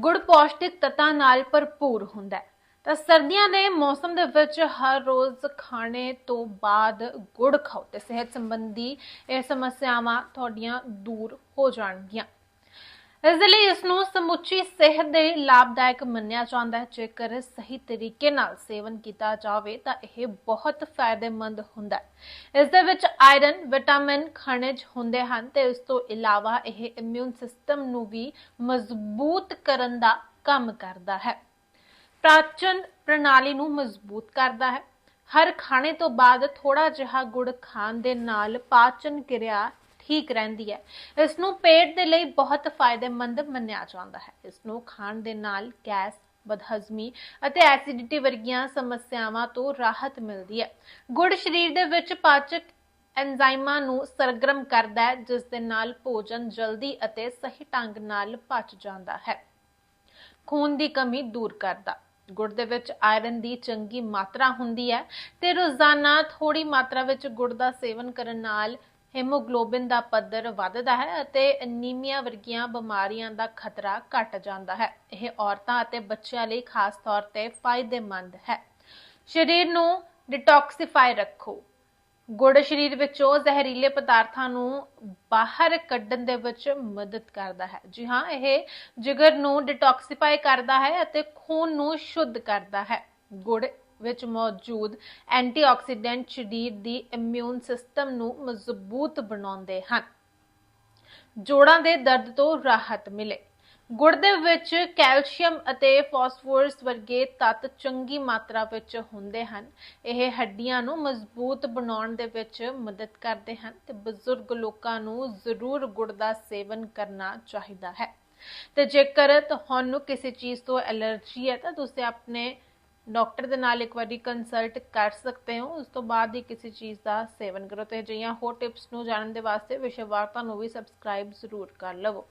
ਗੁੜ ਪੌਸ਼ਟਿਕ ਤੱਤਾਂ ਨਾਲ ਭਰਪੂਰ ਹੁੰਦਾ ਹੈ। ਤਾਂ ਸਰਦੀਆਂ ਦੇ ਮੌਸਮ ਦੇ ਵਿੱਚ ਹਰ ਰੋਜ਼ ਖਾਣੇ ਤੋਂ ਬਾਅਦ ਗੁੜ ਖਾਓ ਤੇ ਸਿਹਤ ਸੰਬੰਧੀ ਇਹ ਸਮੱਸਿਆਵਾਂ ਤੁਹਾਡੀਆਂ ਦੂਰ ਹੋ ਜਾਣਗੀਆਂ। ਇਸ ਦੇ ਲਈ ਇਸ ਨੂੰ ਸਮੁੱਚੀ ਸਿਹਤ ਦੇ ਲਈ ਲਾਭਦਾਇਕ ਮੰਨਿਆ ਜਾਂਦਾ ਹੈ। ਜੇਕਰ ਸਹੀ ਤਰੀਕੇ ਨਾਲ ਸੇਵਨ ਕੀਤਾ ਜਾਵੇ, ਤਾਂ ਇਹ ਬਹੁਤ ਫਾਇਦੇਮੰਦ ਹੁੰਦਾ ਹੈ। ਇਸ ਦੇ ਵਿੱਚ ਆਇਰਨ, ਵਿਟਾਮਿਨ, ਖਣਿਜ ਹੁੰਦੇ ਹਨ ਤੇ ਇਸ ਤੋਂ ਇਲਾਵਾ ਇਹ ਇਮਿਊਨ ਸਿਸਟਮ ਨੂੰ ਵੀ ਮਜ਼ਬੂਤ ਕਰਨ ਦਾ ਕੰਮ ਕਰਦਾ ਹੈ। ਪਾਚਨ ਪ੍ਰਣਾਲੀ ਨੂੰ ਮਜ਼ਬੂਤ ਕਰਦਾ ਹੈ। ਹਰ ਖਾਣੇ ਤੋਂ ਬਾਅਦ ਥੋੜਾ ਜਿਹਾ ਗੁੜ ਖਾਣ ਦੇ ਨਾਲ ਪਾਚਨ ਕਿਰਿਆ ਠੀਕ ਰਹਿੰਦੀ ਹੈ। ਇਸ ਨੂੰ ਪੇਟ ਦੇ ਲਈ ਬਹੁਤ ਫਾਇਦੇਮੰਦ ਮੰਨਿਆ ਜਾਂਦਾ ਹੈ। ਇਸ ਨੂੰ ਖਾਣ ਦੇ ਨਾਲ ਗੈਸ, ਬਦਹਜ਼ਮੀ ਅਤੇ ਐਸਿਡਿਟੀ ਵਰਗੀਆਂ ਸਮੱਸਿਆਵਾਂ ਤੋਂ ਰਾਹਤ ਮਿਲਦੀ ਹੈ। ਗੁੜ ਸਰੀਰ ਦੇ ਵਿੱਚ ਪਾਚਕ ਐਂਜ਼ਾਈਮਾਂ ਨੂੰ ਸਰਗਰਮ ਕਰਦਾ ਹੈ, ਜਿਸ ਦੇ ਨਾਲ ਭੋਜਨ ਜਲਦੀ ਅਤੇ ਸਹੀ ਢੰਗ ਨਾਲ ਪਚ ਜਾਂਦਾ ਹੈ। ਖੂਨ ਦੀ ਕਮੀ ਦੂਰ ਕਰਦਾ। ਗੁੜ ਦੇ ਵਿੱਚ ਆਇਰਨ ਦੀ ਚੰਗੀ ਮਾਤਰਾ ਹੁੰਦੀ ਹੈ ਤੇ ਰੋਜ਼ਾਨਾ ਥੋੜੀ ਮਾਤਰਾ ਵਿੱਚ ਗੁੜ ਦਾ ਸੇਵਨ ਕਰਨ ਨਾਲ ਹੀਮੋਗਲੋਬਿਨ ਦਾ ਪੱਧਰ ਵੱਧਦਾ ਹੈ ਅਤੇ ਅਨੀਮੀਆ ਵਰਗੀਆਂ ਬਿਮਾਰੀਆਂ ਦਾ ਖਤਰਾ ਘਟ ਜਾਂਦਾ ਹੈ। ਇਹ ਔਰਤਾਂ ਅਤੇ ਬੱਚਿਆਂ ਲਈ ਖਾਸ ਤੌਰ ਤੇ ਫਾਇਦੇਮੰਦ ਹੈ। ਸਰੀਰ ਨੂੰ ਡਿਟੌਕਸੀਫਾਈ ਰੱਖੋ। ਗੁੜ ਸਰੀਰ ਵਿੱਚੋਂ ਜ਼ਹਿਰੀਲੇ ਪਦਾਰਥਾਂ ਨੂੰ ਬਾਹਰ ਕੱਢਣ ਦੇ ਵਿੱਚ ਮਦਦ ਕਰਦਾ ਹੈ। ਜੀ ਹਾਂ, ਇਹ ਜਿਗਰ ਨੂੰ ਡਿਟੌਕਸੀਫਾਈ ਕਰਦਾ ਹੈ ਅਤੇ ਖੂਨ ਨੂੰ ਸ਼ੁੱਧ ਕਰਦਾ ਹੈ। ਗੁੜ ਵਿੱਚ ਮੌਜੂਦ ਐਂਟੀਆਕਸੀਡੈਂਟ ਸਰੀਰ ਦੀ ਇਮਿਊਨ ਸਿਸਟਮ ਨੂੰ ਮਜ਼ਬੂਤ ਬਣਾਉਂਦੇ ਹਨ। ਜੋੜਾਂ ਦੇ ਦਰਦ ਤੋਂ ਰਾਹਤ ਮਿਲੇ। ਗੁੜ ਦੇ ਵਿੱਚ ਕੈਲਸ਼ੀਅਮ ਅਤੇ ਫਾਸਫੋਰਸ ਵਰਗੇ ਤੱਤ ਚੰਗੀ ਮਾਤਰਾ ਵਿੱਚ ਹੁੰਦੇ ਹਨ। ਇਹ ਹੱਡੀਆਂ ਨੂੰ ਮਜ਼ਬੂਤ ਬਣਾਉਣ ਦੇ ਵਿੱਚ ਮਦਦ ਕਰਦੇ ਹਨ ਤੇ ਬਜ਼ੁਰਗ ਲੋਕਾਂ ਨੂੰ ਜ਼ਰੂਰ ਗੁੜ ਦਾ ਸੇਵਨ ਕਰਨਾ ਚਾਹੀਦਾ ਹੈ। ਤੇ ਜੇਕਰ ਤੁਹਾਨੂੰ ਕਿਸੇ ਚੀਜ਼ ਤੋਂ ਐਲਰਜੀ ਹੈ ਤਾਂ ਤੁਸੀਂ ਆਪਣੇ ਡਾਕਟਰ ਦੇ ਨਾਲ ਇੱਕ ਵਾਰੀ ਕੰਸਲਟ ਕਰ ਸਕਦੇ ਹੋ। ਉਸ ਤੋਂ ਬਾਅਦ ਹੀ ਕਿਸੇ ਚੀਜ਼ ਦਾ ਸੇਵਨ ਕਰੋ ਤੇ ਅਜਿਹੀਆਂ ਹੋਰ ਟਿਪਸ ਨੂੰ ਜਾਣਨ ਦੇ ਵਾਸਤੇ ਵਿਸ਼ਵ ਵਾਰਤਾ ਨੂੰ ਵੀ ਸਬਸਕ੍ਰਾਈਬ ਜ਼ਰੂਰ ਕਰ ਲਵੋ।